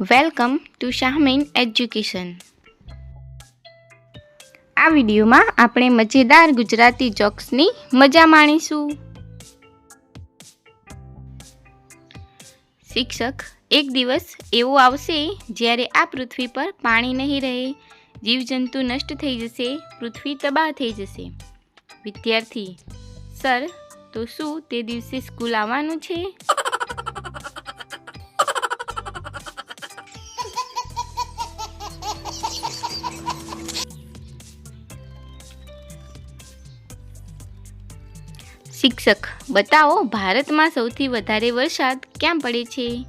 Welcome to Shahmeen education. આ વિડીયોમાં આપણે મજેદાર ગુજરાતી જોક્સની મજા માણીશું. શિક્ષક એક દિવસ એવો આવશે જ્યારે આ પૃથ્વી પર પાણી નહીં રહે, જીવજંતુ નષ્ટ થઈ જશે, પૃથ્વી તબાહ થઈ જશે. વિદ્યાર્થી, સર, તો શું તે દિવસે સ્કૂલ આવવાનું છે? શિક્ષક, બતાવો ભારતમાં સૌથી વધારે વરસાદ ક્યાં પડે છે?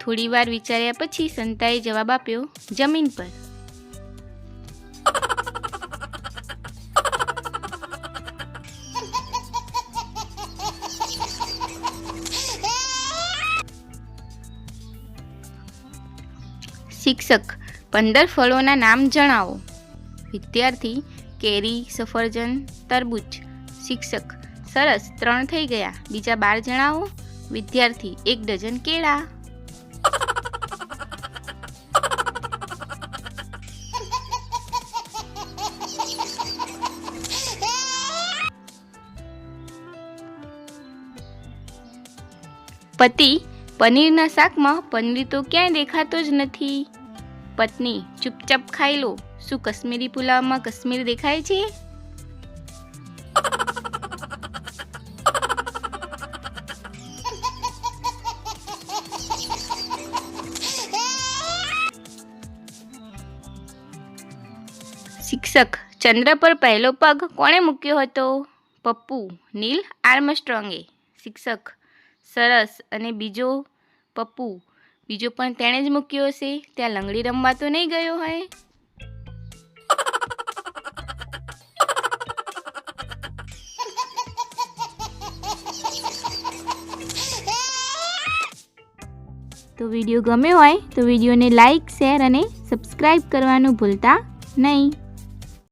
થોડી વાર વિચાર્યા પછી સંતાએ જવાબ આપ્યો, જમીન પર. શિક્ષક, પંદર ફળોના નામ જણાવો. વિદ્યાર્થી, કેરી, સફરજન, તરબૂચ. શિક્ષક સરસ, ત્રણ થઈ ગયા. બીજા બાર જણાવો વિદ્યાર્થી, એક ડઝન કેળા. પતિ, પનીરના શાકમાં પનીર તો ક્યાંય દેખાતો જ નથી. પત્ની, ચૂપચાપ ખાઈ લો. શું કશ્મીરી પુલાવમાં કશ્મીર દેખાય છે? શિક્ષક ચંદ્ર પર પહેલો પગ કોણે મૂક્યો હતો? પપ્પુ નીલ આર્મસ્ટ્રોંગે. શિક્ષક સરસ અને બીજો પપ્પુ. બીજો પણ તેણે જ મૂક્યો હશે. ત્યાં લંગડી રમવા તો નહીં ગયો હોય. તો વીડિયો ગમ્યો હોય તો વિડીયોને લાઈક, શેર અને સબસ્ક્રાઈબ કરવાનું ભૂલતા નહીં.